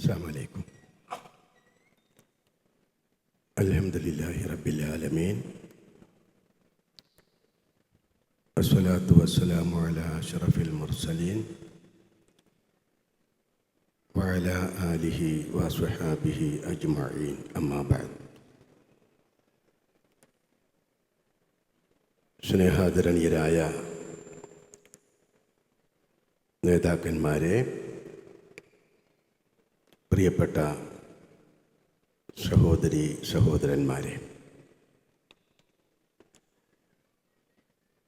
السلام عليكم الحمد لله رب العالمين والصلاة والسلام على أشرف المرسلين وعلى آله وصحابه أجمعين أما بعد സ്നേഹാദരണീയരായ നേതാക്കന്മാരെ പ്രിയപ്പെട്ട സഹോദരി സഹോദരന്മാരെ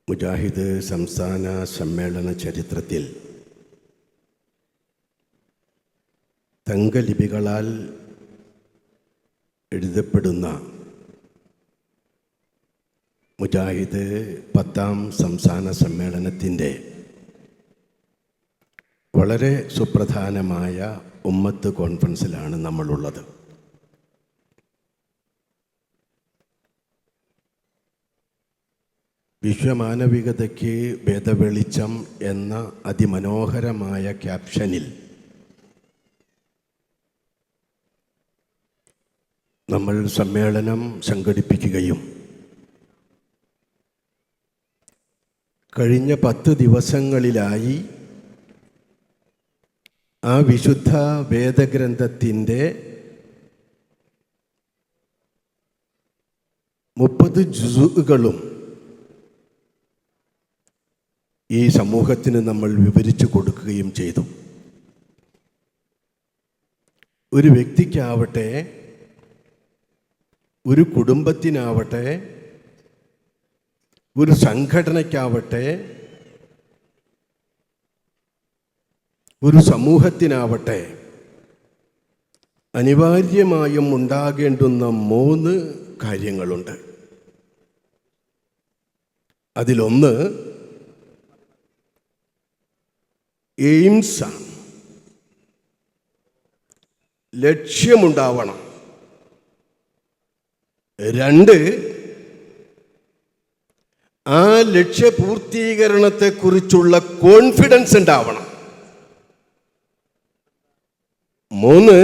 മുജാഹിദ് സംസ്ഥാന സമ്മേളന ചരിത്രത്തിൽ തങ്കലിപികളാൽ എഴുതപ്പെടുന്ന മുജാഹിദ് പത്താം സംസ്ഥാന സമ്മേളനത്തിന്റെ വളരെ സുപ്രധാനമായ ഉമ്മത്ത് കോൺഫറൻസിലാണ് നമ്മളുള്ളത്. വിശ്വമാനവികതയ്ക്ക് വേദവെളിച്ചം എന്ന അതിമനോഹരമായ ക്യാപ്ഷനിൽ നമ്മൾ സമ്മേളനം സംഘടിപ്പിക്കുകയും കഴിഞ്ഞ പത്ത് ദിവസങ്ങളിലായി ആ വിശുദ്ധ വേദഗ്രന്ഥത്തിന്റെ മുപ്പത് ജുസുകളും ഈ സമൂഹത്തിന് നമ്മൾ വിവരിച്ചു കൊടുക്കുകയും ചെയ്തു. ഒരു വ്യക്തിക്കാവട്ടെ ഒരു കുടുംബത്തിനാവട്ടെ ഒരു സംഘടനയ്ക്കാവട്ടെ ഒരു സമൂഹത്തിനാവട്ടെ അനിവാര്യമായും ഉണ്ടാകേണ്ടുന്ന മൂന്ന് കാര്യങ്ങളുണ്ട്. അതിലൊന്ന് എയിംസാണ് ലക്ഷ്യമുണ്ടാവണം. രണ്ട് ആ ലക്ഷ്യപൂർത്തീകരണത്തെക്കുറിച്ചുള്ള കോൺഫിഡൻസ് ഉണ്ടാവണം. മൂന്ന്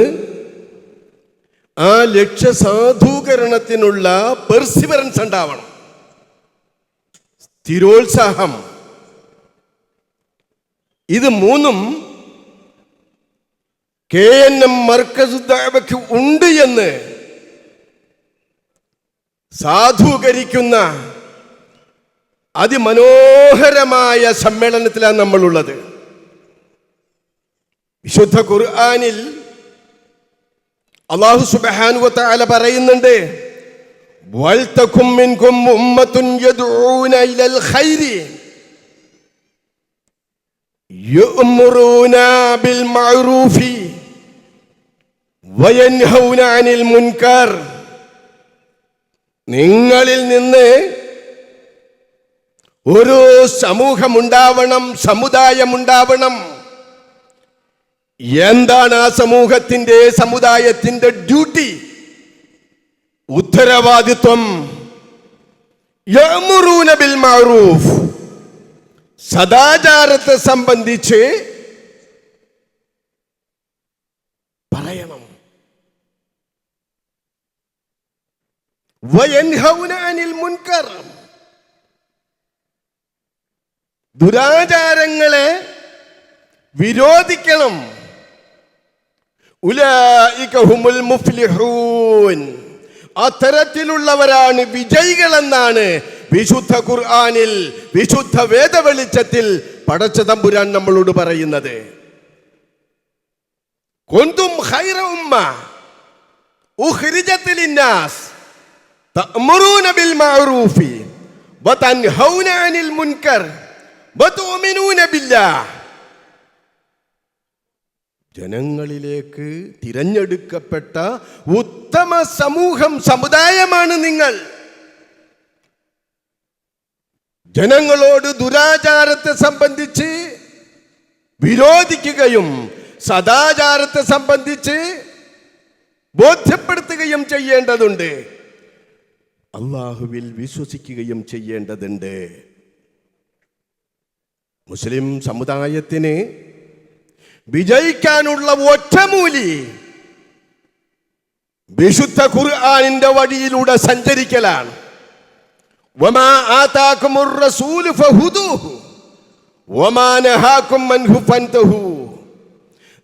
ആ ലക്ഷ്യ സാധൂകരണത്തിനുള്ള പെർസിവറൻസ് ഉണ്ടാവണം. സ്ഥിരോത്സാഹം. ഇത് മൂന്നും കെ എൻ എം മർക്കസുദ്ദാവയ്ക്ക് ഉണ്ട് എന്ന് സാധൂകരിക്കുന്ന അതിമനോഹരമായ സമ്മേളനത്തിലാണ് നമ്മളുള്ളത്. വിശുദ്ധ ഖുർആനിൽ അള്ളാഹു പറയുന്നുണ്ട് യഅ്മുറൂന ബിൽ മഅറൂഫി വയൻഹൗന അനിൽ നിങ്ങളിൽ നിന്ന് ഒരു സമൂഹമുണ്ടാവണം സമുദായമുണ്ടാവണം എന്താണ് ആ സമൂഹത്തിന്റെ സമുദായത്തിന്റെ ഡ്യൂട്ടി? ഉത്തരവാദിത്വം. ബിൽ സദാചാരത്തെ സംബന്ധിച്ച് പറയണം. വയൻഹൗനാനിൽ മുൻകർ. ദുരാചാരങ്ങളെ വിരോധിക്കണം. ഉലൈക ഹുമുൽ മുഫ്ലിഹൂൻ. അത്തരത്തിലുള്ളവരാണ് വിജയികളെന്നാണ് വിശുദ്ധ ഖുർആനിൽ വിശുദ്ധ വേദവെളിച്ചത്തിൽ പടച്ച തമ്പുരാൻ നമ്മളോട് പറയുന്നത്. കൊന്തും ഖൈറ ഉമ്മ ഉഖ്രിജത്ത് ലിന്നാസ് തഅ്മുറൂന ബിൽ മഅറൂഫി വതൻഹൗന അനിൽ മുൻകർ വതുഅ്മിനൂന ബില്ലാഹ്. ജനങ്ങളിലേക്ക് തിരഞ്ഞെടുക്കപ്പെട്ട ഉത്തമ സമൂഹം സമുദായമാണ് നിങ്ങൾ. ജനങ്ങളോട് ദുരാചാരത്തെ സംബന്ധിച്ച് വിരോധിക്കുകയും സദാചാരത്തെ സംബന്ധിച്ച് ബോധ്യപ്പെടുത്തുകയും ചെയ്യേണ്ടതുണ്ട്. അള്ളാഹുവിൽ വിശ്വസിക്കുകയും ചെയ്യേണ്ടതുണ്ട്. മുസ്ലിം സമുദായത്തിന് വിജയിക്കാനുള്ള ഒറ്റമൂലി. വിശുദ്ധ ഖുർആാനിന്റെ വഴിയിലൂടെ സഞ്ചരിക്കലാണ്.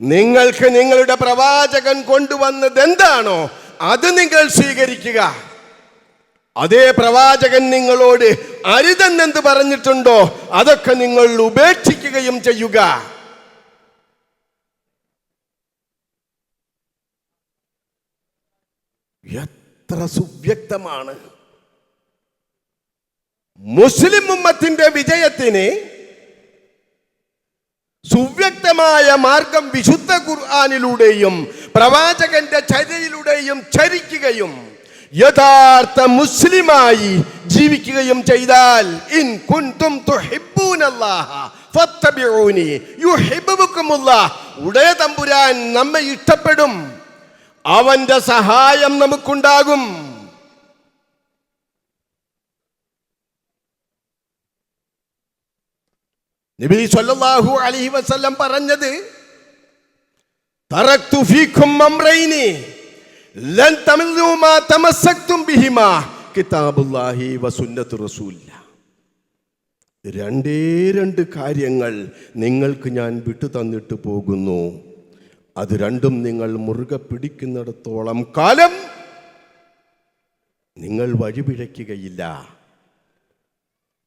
നിങ്ങൾക്ക് നിങ്ങളുടെ പ്രവാചകൻ കൊണ്ടുവന്നത് എന്താണോ അത് നിങ്ങൾ സ്വീകരിക്കുക. അതേ പ്രവാചകൻ നിങ്ങളോട് അരുതെന്നെന്ത് പറഞ്ഞിട്ടുണ്ടോ അതൊക്കെ നിങ്ങൾ ഉപേക്ഷിക്കുകയും ചെയ്യുക. എത്ര സുവ്യക്തമാണ്. മുസ്ലിം ഉമ്മത്തിന്റെ വിജയത്തിന് സുവ്യക്തമായ മാർഗം വിശുദ്ധ ഖുർആാനിലൂടെയും പ്രവാചകന്റെ ചര്യയിലൂടെയും ചരിക്കുകയും യഥാർത്ഥ മുസ്ലിമായി ജീവിക്കുകയും ചെയ്താൽ ഇൻ കുന്തും ഉടയ തമ്പുരാൻ നമ്മെ ഇഷ്ടപ്പെടും. അവന്റെ സഹായം നമുക്കുണ്ടാകും. നബി സല്ലല്ലാഹു അലൈഹി വസല്ലം പറഞ്ഞത് അംറൈനി ലൻ മാ തമസ്സക്തും ബിഹിമാ കിതാബുല്ലാഹി രണ്ടേ രണ്ട് കാര്യങ്ങൾ നിങ്ങൾക്ക് ഞാൻ വിട്ടു തന്നിട്ട് പോകുന്നു. അത് രണ്ടും നിങ്ങൾ മുറുകെ പിടിക്കുന്നിടത്തോളം കാലം നിങ്ങൾ വഴിപിഴയ്ക്കുകയില്ല.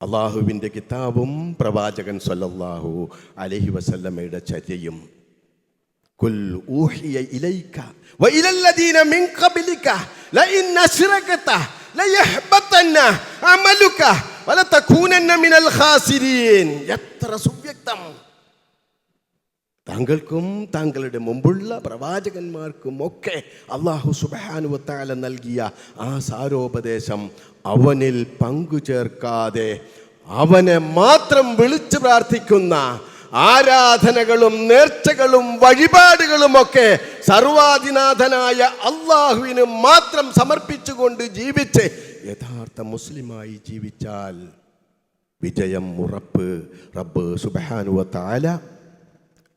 അള്ളാഹുവിന്റെ കിതാബും പ്രവാചകൻ സല്ലല്ലാഹു അലഹി വസല്ലമ്മയുടെ ചര്യയും. എത്ര സുവ്യക്തം. താങ്കൾക്കും താങ്കളുടെ മുമ്പുള്ള പ്രവാചകന്മാർക്കും ഒക്കെ അള്ളാഹു സുബാനുവത്താല നൽകിയ ആ സാരോപദേശം അവനിൽ പങ്കു ചേർക്കാതെ അവനെ മാത്രം വിളിച്ചു പ്രാർത്ഥിക്കുന്ന ആരാധനകളും നേർച്ചകളും വഴിപാടുകളുമൊക്കെ സർവാധിനാഥനായ അള്ളാഹുവിന് മാത്രം സമർപ്പിച്ചുകൊണ്ട് ജീവിച്ച് യഥാർത്ഥ മുസ്ലിമായി ജീവിച്ചാൽ വിജയം ഉറപ്പ്. റബ്ബ് സുബാനുവത്താല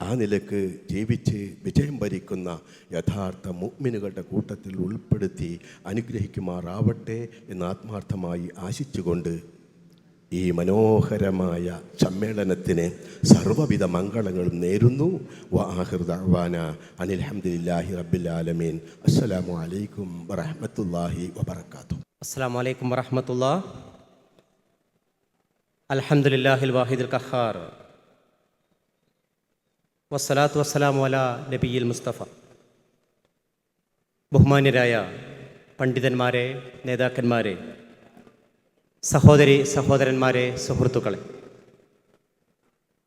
ആ നിലയ്ക്ക് ജീവിച്ച് വിജയം ഭരിക്കുന്ന യഥാർത്ഥ മുഗ്മിനുകളുടെ കൂട്ടത്തിൽ ഉൾപ്പെടുത്തി അനുഗ്രഹിക്കുമാറാവട്ടെ എന്ന് ആത്മാർത്ഥമായി ആശിച്ചുകൊണ്ട് ഈ മനോഹരമായ സമ്മേളനത്തിന് സർവവിധ മംഗളങ്ങളും നേരുന്നു. വാഹൃദാന അനിൽഹമ്മദില്ലാഹി റബ്ബിലാലമീൻ അസ്സലാമു അലൈക്കും വറഹമത്തല്ലാഹി വബർക്കാത്തു അസ്സാം വലൈക്കും വറഹമത്തല്ലാ അൽഹംദുലില്ലാഹിൽ വാഹിദുൽ ഖഹാർ. വസ്സലാത്തു വസ്സലാമു അല നബിയിൽ മുസ്തഫ. ബഹുമാന്യരായ പണ്ഡിതന്മാരെ നേതാക്കന്മാരെ സഹോദരി സഹോദരന്മാരെ സുഹൃത്തുക്കളെ.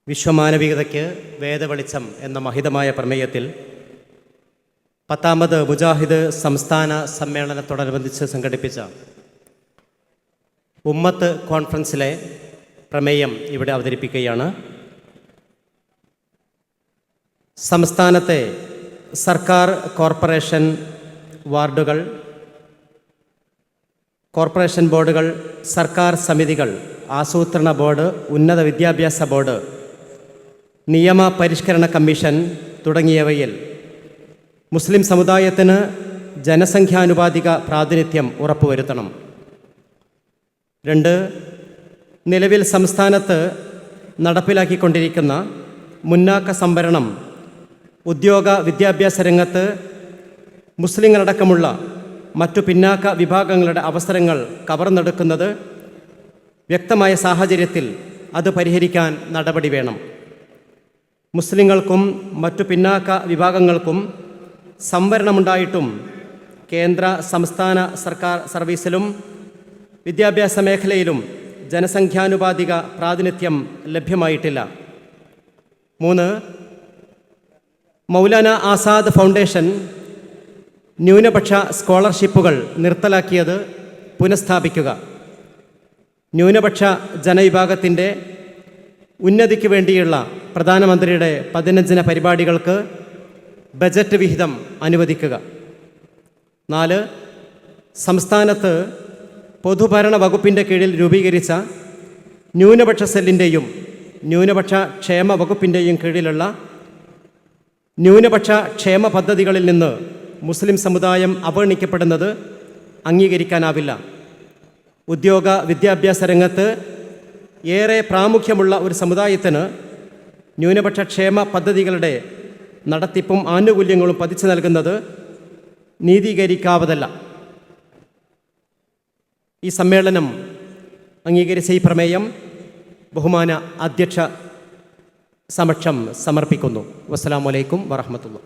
വിശ്വമാനവികതയ്ക്ക് വേദവെളിച്ചം എന്ന മഹിതമായ പ്രമേയത്തിൽ പത്താമത് മുജാഹിദ് സംസ്ഥാന സമ്മേളനത്തോടനുബന്ധിച്ച് സംഘടിപ്പിച്ച ഉമ്മത്ത് കോൺഫറൻസിലെ പ്രമേയം ഇവിടെ അവതരിപ്പിക്കുകയാണ്. സംസ്ഥാനത്തെ സർക്കാർ കോർപ്പറേഷൻ വാർഡുകൾ കോർപ്പറേഷൻ ബോർഡുകൾ സർക്കാർ സമിതികൾ ആസൂത്രണ ബോർഡ് ഉന്നത വിദ്യാഭ്യാസ ബോർഡ് നിയമ പരിഷ്കരണ കമ്മീഷൻ തുടങ്ങിയവയിൽ മുസ്ലിം സമുദായത്തിന് ജനസംഖ്യാനുപാതിക പ്രാതിനിധ്യം ഉറപ്പുവരുത്തണം. രണ്ട് നിലവിൽ സംസ്ഥാനത്ത് നടപ്പിലാക്കിക്കൊണ്ടിരിക്കുന്ന മുന്നാക്ക സംവരണം ഉദ്യോഗ വിദ്യാഭ്യാസ രംഗത്ത് മുസ്ലിങ്ങളടക്കമുള്ള മറ്റു പിന്നാക്ക വിഭാഗങ്ങളുടെ അവസരങ്ങൾ കവർന്നെടുക്കുന്നത് വ്യക്തമായ സാഹചര്യത്തിൽ അത് പരിഹരിക്കാൻ നടപടി വേണം. മുസ്ലിങ്ങൾക്കും മറ്റു പിന്നാക്ക വിഭാഗങ്ങൾക്കും സംവരണമുണ്ടായിട്ടും കേന്ദ്ര സംസ്ഥാന സർക്കാർ സർവീസിലും വിദ്യാഭ്യാസ മേഖലയിലും ജനസംഖ്യാനുപാതിക പ്രാതിനിധ്യം ലഭ്യമായിട്ടില്ല. മൂന്ന് മൗലാന ആസാദ് ഫൗണ്ടേഷൻ ന്യൂനപക്ഷ സ്കോളർഷിപ്പുകൾ നിർത്തലാക്കിയത് പുനഃസ്ഥാപിക്കുക. ന്യൂനപക്ഷ ജനവിഭാഗത്തിന്റെ ഉന്നതിക്ക് വേണ്ടിയുള്ള പ്രധാനമന്ത്രിയുടെ പതിനഞ്ചിന പരിപാടികൾക്ക് ബജറ്റ് വിഹിതം അനുവദിക്കുക. നാല് സംസ്ഥാനത്ത് പൊതുഭരണ വകുപ്പിന്റെ കീഴിൽ രൂപീകരിച്ച ന്യൂനപക്ഷ സെല്ലിന്റെയും ന്യൂനപക്ഷ ക്ഷേമ വകുപ്പിന്റെയും കീഴിലുള്ള ന്യൂനപക്ഷ ക്ഷേമ പദ്ധതികളിൽ നിന്ന് മുസ്ലിം സമുദായം അവഗണിക്കപ്പെടുന്നത് അംഗീകരിക്കാനാവില്ല. ഉദ്യോഗ വിദ്യാഭ്യാസ രംഗത്ത് ഏറെ പ്രാമുഖ്യമുള്ള ഒരു സമുദായത്തിന് ന്യൂനപക്ഷ ക്ഷേമ പദ്ധതികളുടെ നടത്തിപ്പും ആനുകൂല്യങ്ങളും പതിച്ചു നൽകുന്നത് നീതീകരിക്കാവതല്ല. ഈ സമ്മേളനം അംഗീകരിച്ച ഈ പ്രമേയം ബഹുമാന അധ്യക്ഷ സമക്ഷം സമർപ്പിക്കുന്നു. വസ്സലാമലൈക്കും വറഹമത്തുള്ള